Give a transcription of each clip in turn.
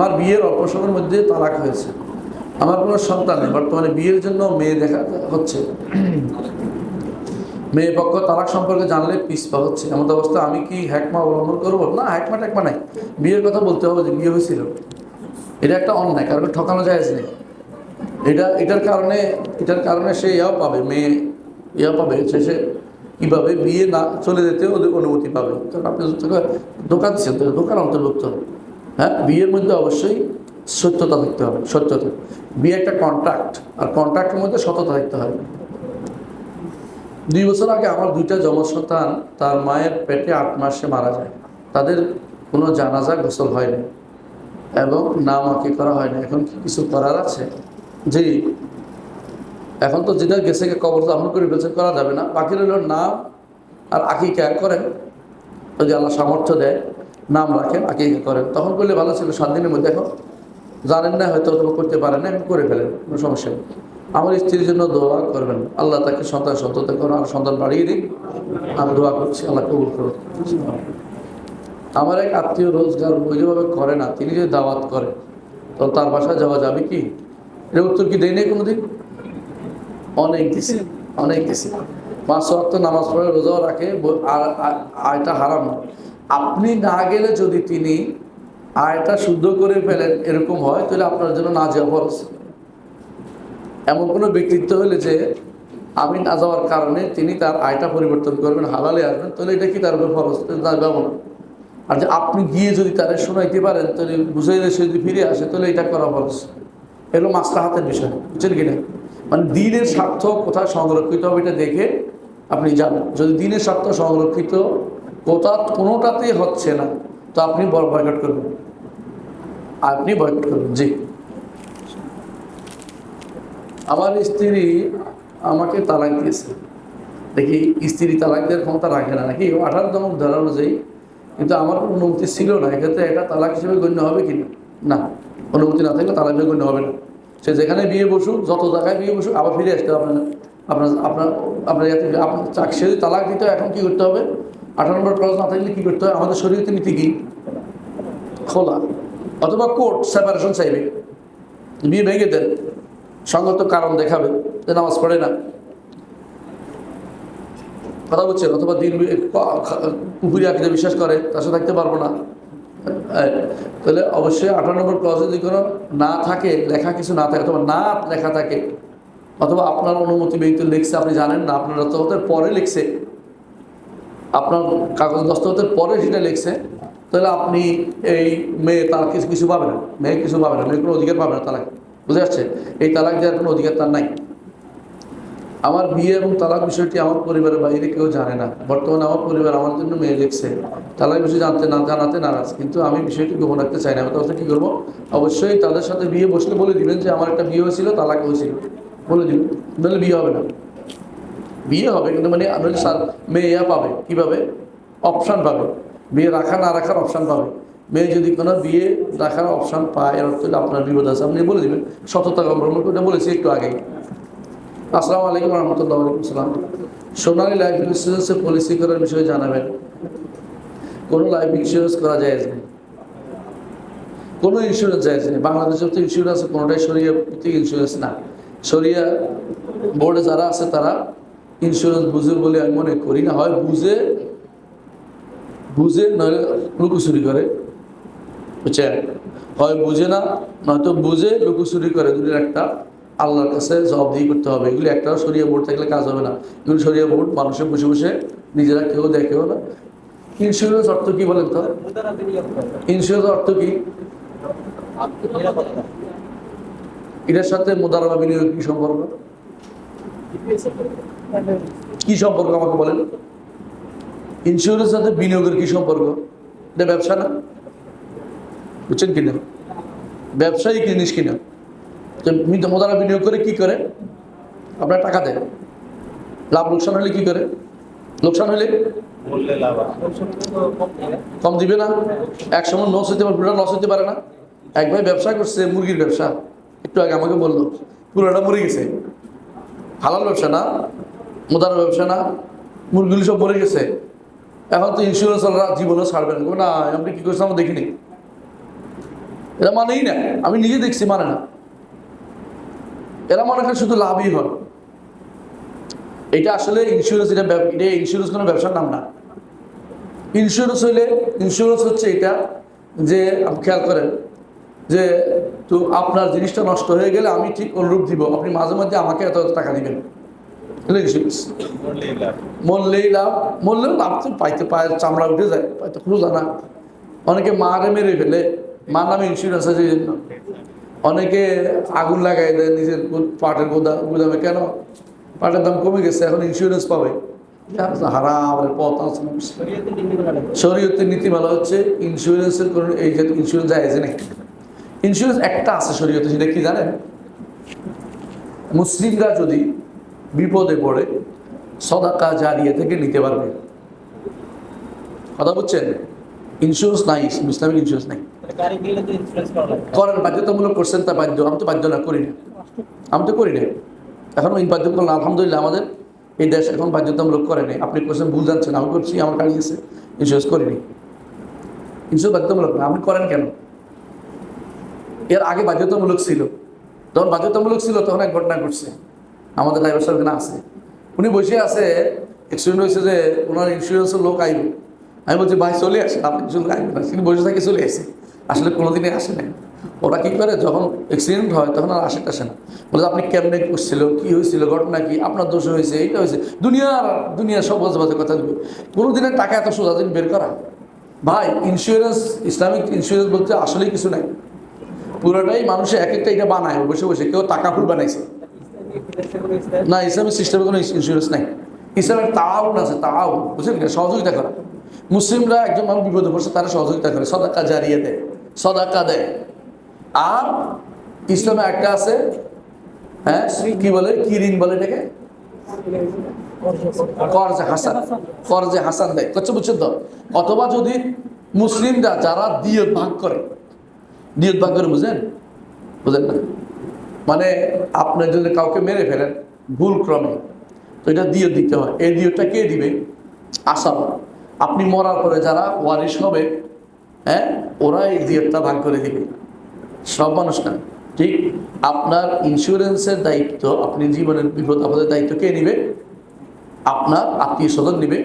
আমার বিয়ের অল্প সময়ের মধ্যে তালাক হয়েছে। আমার কোনো সন্তান নেই। বর্তমানে বিয়ের জন্য মেয়ে দেখা হচ্ছে। মেয়ে পক্ষ তালাক সম্পর্কে জানলে পিসপা হচ্ছে। এমন অবস্থা আমি কি হ্যাকমা অবলম্বন করব? না, হ্যাকমা ট্যাকমা নাই। বিয়ের কথা বলতে হবে যে বিয়ে হয়েছিল। এটা একটা অন্যায়, কারণ ঠকানো যায় নেই এটা, এটার কারণে এটার কারণে সে ইয়াও পাবে, মেয়ে ইয়া পাবে। সে কীভাবে বিয়ে না চলে যেতে ওদের অনুমতি পাবে। কারণ আপনি দোকান দিচ্ছেন দোকান অন্তর্ভুক্ত। হ্যাঁ? বিয়ের মধ্যে অবশ্যই সত্যতা থাকতে হবে, সত্যতা। বিয়ে একটা কন্ট্রাক্ট আর কন্ট্রাক্টের মধ্যে সততা থাকতে হবে। দুই বছর আগে আমার দুইটা সন্তান তার মায়ের পেটে আট মাসে মারা যায়। তাদের কোনো জানাজা গোসল হয়নি এবং নাম আঁকি করা হয়নি। এখন কি কিছু করার আছে? জি। এখন তো যেটা গেছে কবর দাফন করে বেঁচে করা যাবে না। বাকি রইল নাম আর আকিকা করেন? যদি আল্লাহ সামর্থ্য দেয়। নাম রাখেন আকিকা করেন। তখন করলে ভালো ছিল, সাত দিনের মধ্যে এখন জানেন না, হয়তো অথবা করতে পারেন না করে ফেলেন, কোনো সমস্যা নেই। আমার স্ত্রীর জন্য দোয়া করবেন, আল্লাহ তাকে সন্তান সন্ততি করুন, আর সন্তান বাড়িয়ে দিন আমি দোয়া করছি, আল্লাহ কবুল করুন আমার এক আত্মীয় রোজগার বৈধভাবে করে না, তিনি যদি দাওয়াত করেন তো তার বাসায় যাওয়া যাবে কি? এর উত্তর কি দেয় নেই কোনোদিন? অনেক দিছে অনেক দিছে। পাঁচ ওয়াক্ত নামাজ পড়ে রোজাও রাখে আর আয়টা হারাম। আপনি না গেলে যদি তিনি আয়টা শুদ্ধ করে ফেলেন এরকম হয়, তাহলে আপনার জন্য না যাওয়া খরচ এমন কোনো ব্যক্তিত্ব হলে যে আমি না যাওয়ার কারণে তিনি তার আয়টা পরিবর্তন করবেন, হালালে আসবেন, তাহলে এটা কি তার উপর তার যাব না। আর যে আপনি গিয়ে যদি তারে শোনাইতে পারেন, তাহলে বুঝাইলে সে যদি ফিরে আসে, তাহলে এটা করা খরচ এগুলো মাস্টার হাতের বিষয়, বুঝছেন কিনা মানে দিনের স্বার্থ কোথায় সংরক্ষিত হবে এটা দেখে আপনি যাবেন যদি দিনের স্বার্থ সংরক্ষিত কোথা কোনোটাতেই হচ্ছে না। তো আপনি বয়কট করবেন। আপনি বয়কট করবেন, জি। আমার স্ত্রী আমাকে তালাক দিয়েছে। দেখি স্ত্রী তালাক দেওয়ার ক্ষমতা রাখে না, নাকি? আঠারো দমক ধরা অনুযায়ী। কিন্তু আমার কোনো অনুমতি ছিল না, এক্ষেত্রে এটা তালাক হিসেবে গণ্য হবে কি না? অনুমতি না থাকলে তালাক হিসেবে গণ্য হবে না। সে যেখানে বিয়ে বসুক, যত জায়গায় বিয়ে বসুক, আবার ফিরে আসতে হবে আপনার আপনার আপনার আপনার আপনার সে তালাক দিতে, এখন কী করতে হবে? আঠারো নম্বর ক্লাস না থাকলে কী করতে হয়? আমাদের শরীরতে নীতি কী? খোলা। অথবা কোর্ট সেপারেশন চাইবে। বিয়ে ভেঙে দেন। সঙ্গত কারণ দেখাবে যে নামাজ পড়ে না। কথা বলছেন? অথবা দিন পুকুরি আঁকিতে বিশ্বাস করে তার সাথে থাকতে পারব না। এই, তাহলে অবশ্যই আঠারো নম্বর ক্লসে যদি কোনো না থাকে লেখা কিছু না থাকে অথবা না লেখা থাকে অথবা আপনার অনুমতি ব্যক্তি লিখছে আপনি জানেন না আপনার দস্তখতের পরে লিখছে আপনার কাগজ দস্তখতের পরে সেটা লিখছে, তাহলে আপনি এই মেয়ে তার কিছু কিছু পাবে না, মেয়ে কিছু পাবে না মেয়ে কোনো অধিকার পাবে না তালাক, বুঝে যাচ্ছে এই তালাক দেওয়ার কোনো অধিকার তার নাই। আমার বিয়ে এবং তালাক বিষয়টি আমার পরিবারের বাইরে কেউ জানে না। বর্তমানে আমার পরিবার আমার জন্য মেয়ে লিখছে। তালাক বিষয় জানতে না জানাতে নারাজ। কিন্তু আমি বিষয়টি গোপন রাখতে চাই না। আমি তাহলে কী করব? অবশ্যই তাদের সাথে বিয়ে বসলে বলে দিবেন যে আমার একটা বিয়ে হয়েছিল, তালাক হয়েছিল। বলে দিবেন। নাহলে বিয়ে হবে না। বিয়ে হবে, কিন্তু মানে নইলে সার- মেয়ে পাবে। কীভাবে? অপশান পাবে। বিয়ে রাখা, না রাখার অপশান পাবে। মেয়ে যদি কোনো বিয়ে রাখার অপশান পায়, এর অর্থ আপনার বিপদ আছে। আপনি বলে দেবেন, সততা অবলম্বন করে বলেছি একটু আগেই। আসসালামু আলাইকুম রহমতুল্লাহ আলাইকুম সালাম সোনালী লাইফ ইন্স্যুরেন্সের পলিসি করার বিষয়ে জানাবেন। কোনো লাইফ ইন্স্যুরেন্স করা যায় নেই কোনো ইন্স্যুরেন্স যায় নেই বাংলাদেশের তো ইন্স্যুরেন্স কোনোটাই সরিয়া ইন্স্যুরেন্স না। সরিয়া বোর্ডে যারা আছে তারা ইন্স্যুরেন্স বুঝে বলে আমি মনে করি না, হয় বুঝে বুঝে নয় লুকোচুরি করে। বুঝছেন? হয় বুঝে না, নয়তো বুঝে লুকোচুরি করে দুটোর একটা আল্লাহর কাছে জবাবদিহি করতে হবে। এগুলি একটাও সরিয়ে বোর্ড থাকলে কাজ হবে না। এগুলি সরিয়ে বোর্ড মানুষের বসে বসে নিজেরা কেউ দেখেও না। ইন্স্যুরেন্স অর্থ কি বলেন তো? ইন্স্যুরেন্স অর্থ কি? এটার সাথে মোদারাবা বিনিয়োগ কি সম্পর্ক? কি সম্পর্ক আমাকে বলেন? ইন্স্যুরেন্সের সাথে বিনিয়োগের কি সম্পর্ক? এটা ব্যবসা না? বুঝছেন কিনা? ব্যবসায়িক জিনিস কিনা? তো মি- মোদারা বিনিয়োগ করে কি করে? আপনার টাকা দেয় লাভ লোকসান হলে কি করে? লোকসান হলে? কম দিবে না? এক সময় লস হতে পারে লস হতে পারে না। এক ভাই ব্যবসা করছে, মুরগির ব্যবসা। একটু আগে আমাকে বলল, পুরোটা মরে গেছে। হালাল ব্যবসা না? মোদার ব্যবসা না মুরগিগুলি সব মরে গেছে। এখন তো ইন্স্যুরেন্স জীবনও ছাড়বে না। আপনি কী করছেন আমরা দেখিনি। এরা মানেই না। আমি নিজে দেখছি মানে না। এরা মনে করে শুধু লাভই হয়। এটা আসলে ইন্স্যুরেন্স এটা এটা ইন্স্যুরেন্স কোনো ব্যবসার নাম না। ইন্স্যুরেন্স হইলে ইন্স্যুরেন্স হচ্ছে এটা যে, আপনি খেয়াল করেন যে, তো আপনার জিনিসটা নষ্ট হয়ে গেলে আমি ঠিক অনুরূপ দিব। আপনি মাঝে মাঝে আমাকে এত টাকা দিবেন। মরলেই লাভ। মরলেও লাভ পাইতে পায়ের চামড়া উঠে যায়, পাইতে খুঁজা না অনেকে মারে মেরে ফেলে, মার নামে ইন্স্যুরেন্স আছে জন্য। অনেকে আগুন লাগাই দেয় নিজের পাটের গোদা গুদামে। কেন? পাটের দাম কমে গেছে, এখন ইন্স্যুরেন্স পাবে। হারাম পথ আছে। শরীয়তের নীতিমালা হচ্ছে ইন্স্যুরেন্সের কোনো এই যে ইন্স্যুরেন্স যায় নেই ইন্স্যুরেন্স একটা আছে শরীয়তে, সেটা কি জানেন? মুসলিমরা যদি বিপদে পড়ে সদাকা জারিয়া থেকে নিতে পারবে। কথা বুঝছেন? ইন্স্যুরেন্স নাই ইসলামিক ইন্স্যুরেন্স নাই। করেন বাধ্যতামূলক করছেন তা বাধ্য, আমি তো বাধ্য না, করি না। আমি তো করি না। এখন এই বাধ্য করলাম, আলহামদুলিল্লাহ আমাদের এই দেশ এখন বাধ্যতামূলক করে নেই। আপনি করছেন, ভুল জানছেন, আমি করছি, আমার গাড়ি আছে ইন্স্যুরেন্স করিনি। ইন্স্যুরেন্স বাধ্যতামূলক না, আপনি করেন কেন? এর আগে বাধ্যতামূলক ছিল। যখন বাধ্যতামূলক ছিল, তখন এক ঘটনা ঘটছে। আমাদের ড্রাইভার সাহেব এখানে আছে। উনি বসে আছে অ্যাক্সিডেন্ট হয়েছে যে ওনার ইন্স্যুরেন্সের লোক আইব আমি বলছি, ভাই, চলে আসে আপনি কিছু আইবেন না তিনি বসে থাকে চলে আসে। আসলে কোনোদিনই আসে না ওরা কী করে, যখন অ্যাক্সিডেন্ট হয় তখন আর আসে টাসে না। বলে, আপনি কেমনে করছিল কী হয়েছিল? ঘটনা কি? আপনার দোষ হয়েছে, এইটা হয়েছে। দুনিয়ার দুনিয়ার সব বাজে বাজে কথা দিবে। কোনো দিনের টাকা এত সোজা দিন বের করা। ভাই ইন্স্যুরেন্স ইসলামিক ইন্স্যুরেন্স বলতে আসলেই কিছু নাই। পুরোটাই মানুষে এক একটা এটা বানায়, বসে বসে। কেউ টাকা ফুল বানাইছে। না ইসলামিক সিস্টেমে কোনো ইন্স্যুরেন্স নাই। ইসলামের তাওন আছে তাও বুঝলেন কি? সহযোগিতা করা। মুসলিমরা একজন মানুষ বিপদে পড়ছে, তারা সহযোগিতা করে। সদাকা জারিয়ে দেয়, সদাকা দেয়। আর ইসলামে একটা আছে হ্যাঁ কি বলে? কি ঋণ বলে এটাকে? কর্জে হাসান। কর্জে হাসান দেয়। করছে বুঝছেন তো? অথবা যদি মুসলিমরা যারা দিয়ে ভাগ করে দিয়ে ভাগ করে বুঝেন বুঝেন না? মানে আপনি যদি কাউকে মেরে ফেলেন, ভুল ক্রমে, তো এটা দিয়ে দিতে হয়। এই দিয়টা কে দিবে? আসাম। আপনি মরার পরে যারা ওয়ারিশ হবে হ্যাঁ ওরা এই দিয়টা ভাগ করে দিবে। সব মানুষ না। ঠিক? আপনার ইন্স্যুরেন্সের দায়িত্ব, আপনি জীবনের বিপদ আপদের দায়িত্ব কে নিবে? আপনার আত্মীয় স্বজন নিবে।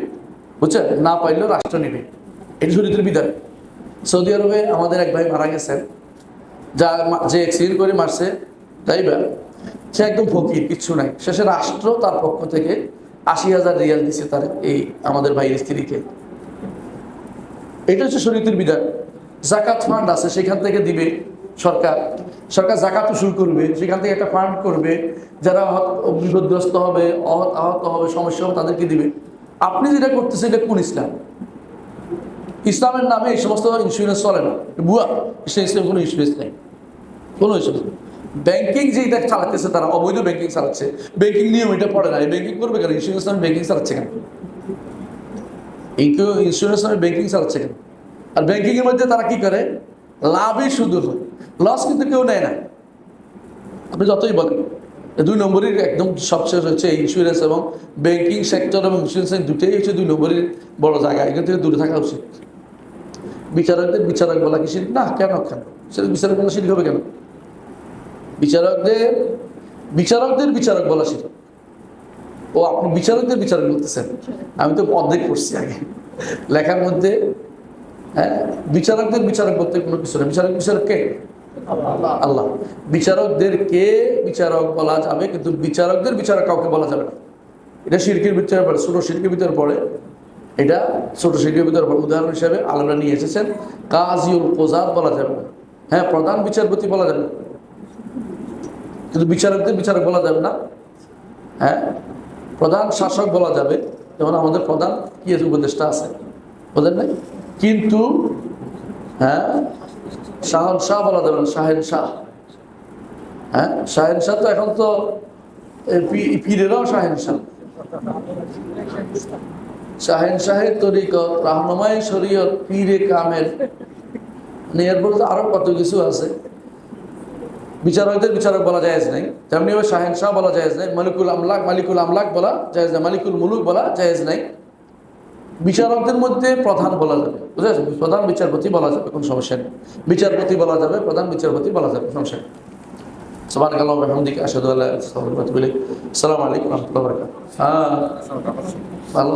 বুঝছেন? না পাইলেও রাষ্ট্র নিবে। এটি শরীরের বিধান। সৌদি আরবে আমাদের এক ভাই মারা গেছেন। যা যে অ্যাক্সিডেন্ট করে মারছে ড্রাইভার সে একদম ফকির, কিচ্ছু নাই। শেষে রাষ্ট্র তার পক্ষ থেকে আশি হাজার রিয়াল দিছে তার এই আমাদের ভাইয়ের স্ত্রীকে। এটা হচ্ছে শরীরের বিধান। জাকাত ফান্ড আছে, সেখান থেকে দিবে সরকার। সরকার জাকাত শুরু করবে, সেখান থেকে একটা ফান্ড করবে, যারা বিপদগ্রস্ত হবে, আহত হবে, সমস্যা হবে, তাদেরকে দিবে। আপনি যেটা করতেছেন, এটা কোন ইসলাম? ইসলামের নামে এই সমস্ত ইন্স্যুরেন্স চলে না। বুয়া ইসলাম কোনো ইন্স্যুরেন্স নেই। কোনো ইন্স্যুরেন্স ব্যাংকিং যে এটা চালাতেছে তারা অবৈধ ব্যাংকিং চালাচ্ছে। ব্যাংকিং নিয়ম এটা পড়ে না। ব্যাংকিং করবে কেন? ইন্স্যুরেন্স নামে ব্যাংকিং চালাচ্ছে কেন? ইন্স্যুরেন্স নামে ব্যাংকিং চালাচ্ছে কেন? আর ব্যাংকিংয়ের মধ্যে তারা কি করে? লাভই শুধু হয়। লস কিন্তু কেউ নেয় না। আপনি যতই বলেন। দুই নম্বরের একদম সবশেষ হচ্ছে ইন্স্যুরেন্স এবং ব্যাংকিং সেক্টর এবং ইন্স্যুরেন্স দুটোই হচ্ছে দুই নম্বরের বড় জায়গা। এখান থেকে দূরে থাকা উচিত। বিচারকদের বিচারক বলা কি না, কেন কেন? সেটা বিচারক বলা শিল্প হবে কেন? বিচারকদের বিচারকদের বিচারক বলা শিল্প ও আপনি বিচারকদের বিচারক বলতেছেন। আমি তো অর্ধেক করছি আগে। লেখার মধ্যে হ্যাঁ বিচারকদের বিচারক বলতে কোনো কিছু না বিচারক বিচারক কে? আল্লাহ। বিচারকদেরকে বিচারক বলা যাবে, কিন্তু বিচারকদের বিচারক কাউকে বলা যাবে না। এটা শিরকের ভিতরে পড়ে, ছোট শিরকের ভিতরে পড়ে। এটা ছোট শিরকের ভিতরে পড়ে। উদাহরণ হিসাবে আলমরা নিয়ে এসেছেন, কাজিউল কোজাত বলা যাবে না। হ্যাঁ প্রধান বিচারপতি বলা যাবে না। কিন্তু বিচারকদের বিচারক বলা যাবে না। হ্যাঁ? প্রধান শাসক বলা যাবে। যেমন আমাদের প্রধান কি উপদেষ্টা আছে? বলেন নাই? কিন্তু হ্যাঁ? শাহন শাহ বলা যাবে না, শাহেন শাহ। হ্যাঁ? শাহেন শাহ তো এখন তো পীরেরাও শাহেন শাহ। শাহেন শাহের তরিকত, রাহনমাই শরীয়ত, পীরে কামের মানে তো আরও কত কিছু আছে। বিচারকদের বিচারক বলা যায় নাই তেমনি ভাবে শাহেন শাহ বলা যায় নাই মালিকুল আমলাক মালিকুল আমলাক বলা যায় না মালিকুল মুলুক বলা যায় নাই বিচারকদের মধ্যে প্রধান বলা যাবে বুঝা যাচ্ছে প্রধান বিচারপতি বলা যাবে কোনো সমস্যা নেই বিচারপতি বলা যাবে প্রধান বিচারপতি বলা যাবে সমস্যা নেই সুবাহ আল্লাহ রহমদিকে আসাদু আল্লাহ আসসালামু আলাইকুম রহমতুল্লাহ হ্যাঁ ভালো